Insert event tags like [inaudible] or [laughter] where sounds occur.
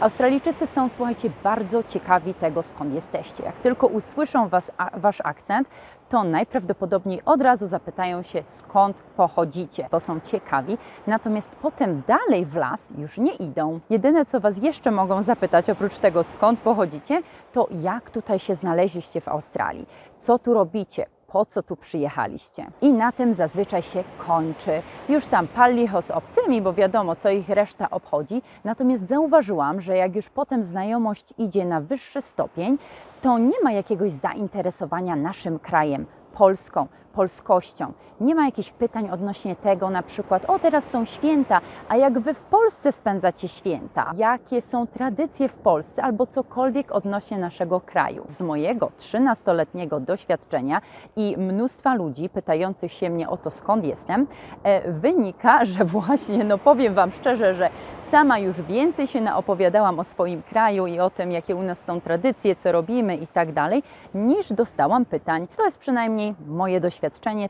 Australijczycy są, słuchajcie, bardzo ciekawi tego, skąd jesteście. Jak tylko usłyszą was, a, wasz akcent, to najprawdopodobniej od razu zapytają się, skąd pochodzicie, bo są ciekawi. Natomiast potem dalej w las już nie idą. Jedyne, co was jeszcze mogą zapytać, oprócz tego, skąd pochodzicie, to jak tutaj się znaleźliście w Australii, co tu robicie, po co tu przyjechaliście. I na tym zazwyczaj się kończy. Już tam pal licho z obcymi, bo wiadomo, co ich reszta obchodzi. Natomiast zauważyłam, że jak już potem znajomość idzie na wyższy stopień, to nie ma jakiegoś zainteresowania naszym krajem, Polską, polskością. Nie ma jakichś pytań odnośnie tego, na przykład, o teraz są święta, a jak wy w Polsce spędzacie święta? Jakie są tradycje w Polsce albo cokolwiek odnośnie naszego kraju? Z mojego 13-letniego doświadczenia i mnóstwa ludzi pytających się mnie o to, skąd jestem, e, wynika, [laughs] że właśnie, no powiem Wam szczerze, że sama już więcej się naopowiadałam o swoim kraju i o tym, jakie u nas są tradycje, co robimy i tak dalej, niż dostałam pytań. To jest przynajmniej moje doświadczenie.